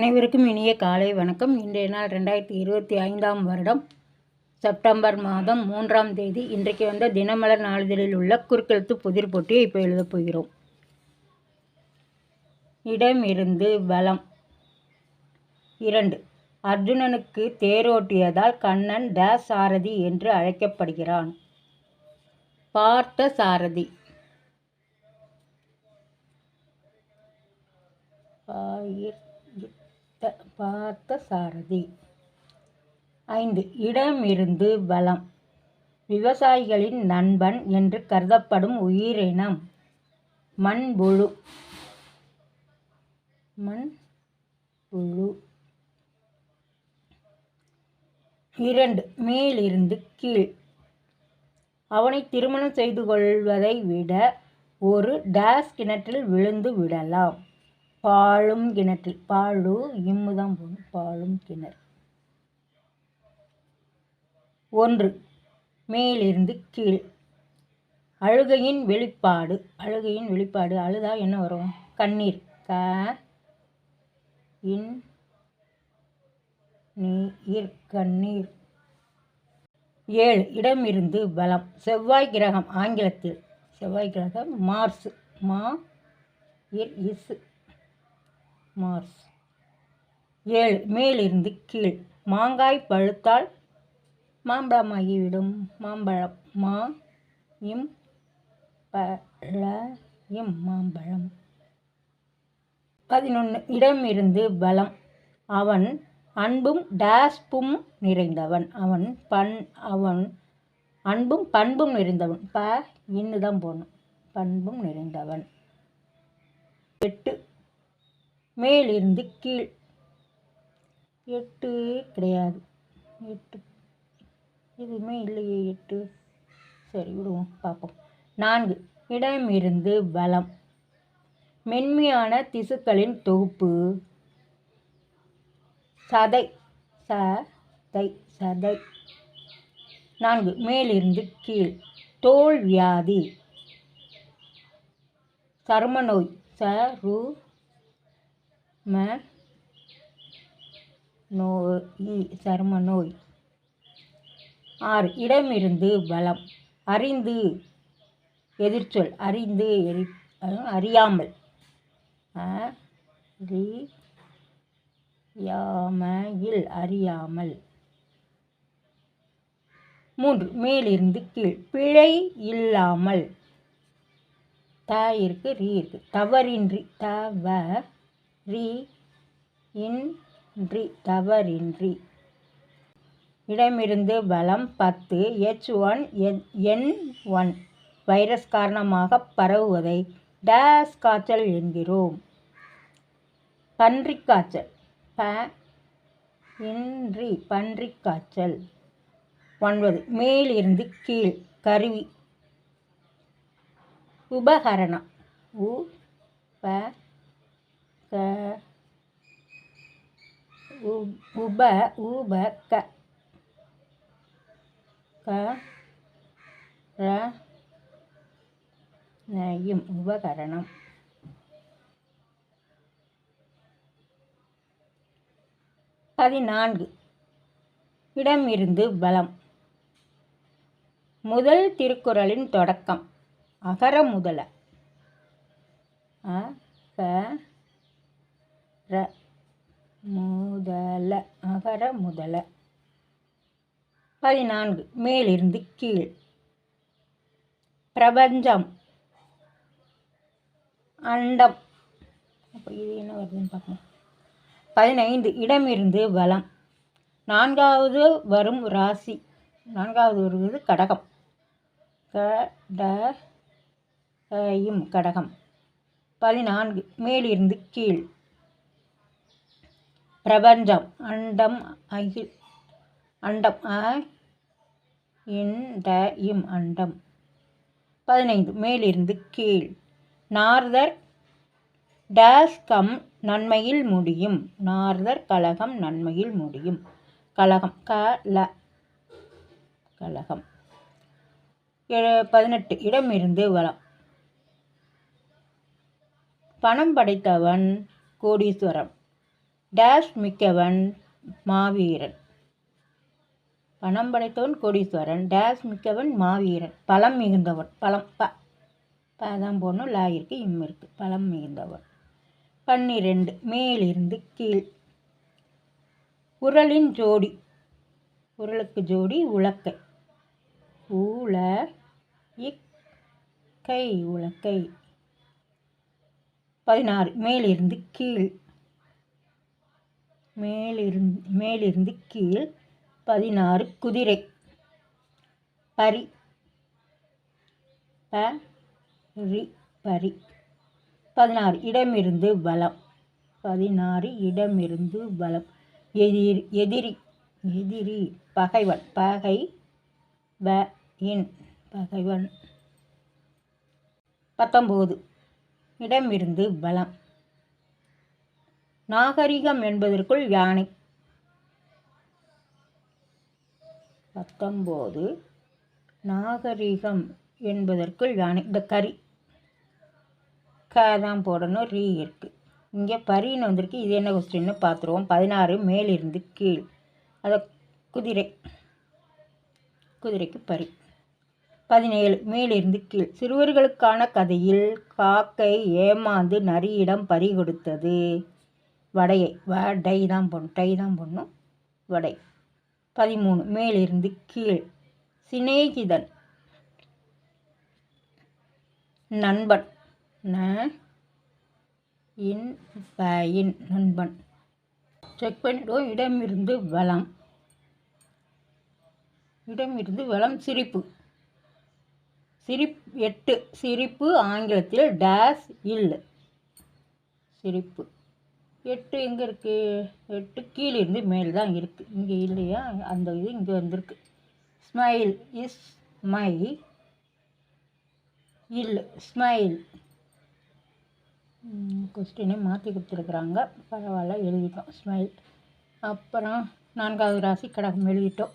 அனைவருக்கும் இனிய காலை வணக்கம். இன்றைய நாள் ரெண்டாயிரத்தி இருபத்தி ஐந்தாம் வருடம். செப்டம்பர் மாதம் மூன்றாம் தேதி இன்றைக்கு வந்த தினமலர் நாளிதழில் உள்ள குறுக்கெழுத்து புதிர் போட்டியை இப்போ எழுதப் போகிறோம். இடமிருந்து பலம் இரண்டு. அர்ஜுனனுக்கு தேரோட்டியதால் கண்ணன் டேஸ் சாரதி என்று அழைக்கப்படுகிறான். பார்த்த சாரதி. ஆயிரத்தி பார்த்த சாரதி. ஐந்து. இடமிருந்து பலம் விவசாயிகளின் நண்பன் என்று கருதப்படும் உயிரினம். மண்புழு. மண் புழு இரண்டு. மேலிருந்து கீழ். அவனை திருமணம் செய்து கொள்வதை விட ஒரு டேஸ் கிணற்றில் விழுந்து விடலாம். பாழும் கிணற்றில் பாழு இம்மு தான் போகணும் பாழும் கிணறு. ஒன்று மேலிருந்து கீழ். அழுகையின் வெளிப்பாடு அழுகையின் வெளிப்பாடு அழுதா என்ன வரும்? கண்ணீர். க இன் நீர் கண்ணீர். ஏழு இடமிருந்து பலம். செவ்வாய் கிரகம் ஆங்கிலத்தில் செவ்வாய் கிரகம் மார்ஸ் மா இர் இசு. மார்ஸ். ஏழு மேலிருந்து கீழ். மாங்காய் பழுத்தால் மாம்பழமாகிவிடும். மாம்பழம் மா இம் பழ இம் மாம்பழம். பதினொன்று இடமிருந்து பலம் அவன் அன்பும் டேஸ்பும் நிறைந்தவன். அவன் பண் அவன் அன்பும் பண்பும் நிறைந்தவன். ப இன்னு தான் போகணும் பண்பும் நிறைந்தவன். எட்டு மேலிருந்து கீழ். எட்டு கிடையாது. எட்டு. எதுவுமே இல்லையே எட்டு. சரி விடுவோம் பார்ப்போம். நான்கு. இடமிருந்து பலம் மென்மையான திசுக்களின் தொகுப்பு. சதை. சதை. சதை. நான்கு. மேலிருந்து கீழ். தோல் வியாதி. சரும நோய் ச ம நோய் சரும நோய். ஆறு இடமிருந்து பலம். அறிந்து எதிர்ச்சொல். அறிந்து எரி அறியாமல். அறியாமையில் அறியாமல். மூன்று மேலிருந்து கீழ். பிழை இல்லாமல். த இருக்கு ரீ இருக்கு. தவறின்றி தவ ரீ இன்றி தவறின்றி. இடமிருந்து பலம் பத்து H one N one. Virus காரணமாக பரவுவதை டேஸ் காய்ச்சல் என்கிறோம். பன்றிக் காய்ச்சல். ப இன்றி பன்றிக் காய்ச்சல். ஒன்பது மேலிருந்து கீழ் கருவி. உபகரணம். உ ப க உப உப க க ர நயம் உபகரணம். பதினான்கு. இடமிருந்து பலம் முதல் திருக்குறளின் தொடக்கம். அகர முதல. அ க ர முதல அகர முதல. பதினான்கு மேலிருந்து கீழ். பிரபஞ்சம். அண்டம். அப்போ இது என்ன வருதுன்னு பார்க்கணும் பதினைந்து இடமிருந்து வளம் நான்காவது வரும் ராசி. நான்காவது வருவது கடகம். கடையும் கடகம். பதினான்கு மேலிருந்து கீழ். பிரபஞ்சம். அண்டம் அகில் அண்டம் அ இந்த இம் அண்டம். பதினைந்து மேலிருந்து கீழ். நார்தர் டேஸ் கம் நன்மையில் முடியும். நார்தர் கழகம் நன்மையில் முடியும். கழகம் க ல கழகம் பதினெட்டு இடமிருந்து வளம். பணம் படைத்தவன் கோடீஸ்வரம் டேஷ் மிக்கவன் மாவீரன். பணம் படைத்தவன் கோடீஸ்வரன் டேஷ் மிக்கவன் மாவீரன். பலம் மிகுந்தவன் பலம் ப பதான் போடணும். லா இருக்கு இம் இருக்கு. பலம் மிகுந்தவன். பன்னிரெண்டு மேலிருந்து கீழ். உரலின் ஜோடி. உரலுக்கு ஜோடி உலக்கை. உல இக்கை உலக்கை. பதினாறு மேலிருந்து கீழ். மேலிருந் மேலிருந்து கீழ் பதினாறு குதிரை. பரி ப ரி பரி பதினாறு இடமிருந்து பலம் பதினாறு இடமிருந்து பலம் எதிரி எதிரி எதிரி பகைவன் பகை வ இன் பகைவன். பத்தொம்போது இடமிருந்து பலம் நாகரிகம் என்பதற்குள் யானை. பத்தொம்போது நாகரிகம் என்பதற்குள் யானை. இந்த கரி க தான் போடணும் ரீ இருக்குது இங்கே பரின்னு வந்திருக்கு. இது என்ன கொஸ்டின்னு பார்த்துருவோம். பதினாறு மேலிருந்து கீழ். அதை குதிரை. குதிரைக்கு பரி. பதினேழு மேலிருந்து கீழ். சிறுவர்களுக்கான கதையில் காக்கை ஏமாந்து நரியிடம் பறி கொடுத்தது. வடையை வடை தான் போடணும் டை தான் போடணும் வடை. பதிமூணு மேலிருந்து கீழ். சிநேகிதன். நண்பன். ந இன் நண்பன். செக் பண்ணிவிடுவோம் இடமிருந்து வளம் இடமிருந்து வளம் சிரிப்பு. சிரிப் எட்டு. சிரிப்பு ஆங்கிலத்தில் டேஸ் இல். சிரிப்பு. எட்டு எங்கே இருக்குது எட்டு கீழே இருந்து மேல் தான் இருக்குது இங்கே இல்லையா? அந்த இது இங்கே வந்திருக்கு. Smile is my will smile கொஸ்டினே மாற்றி கொடுத்துருக்குறாங்க. பரவாயில்ல எழுதிட்டோம். ஸ்மைல் அப்புறம் நான்காவது ராசி கடகம் எழுதிட்டோம்.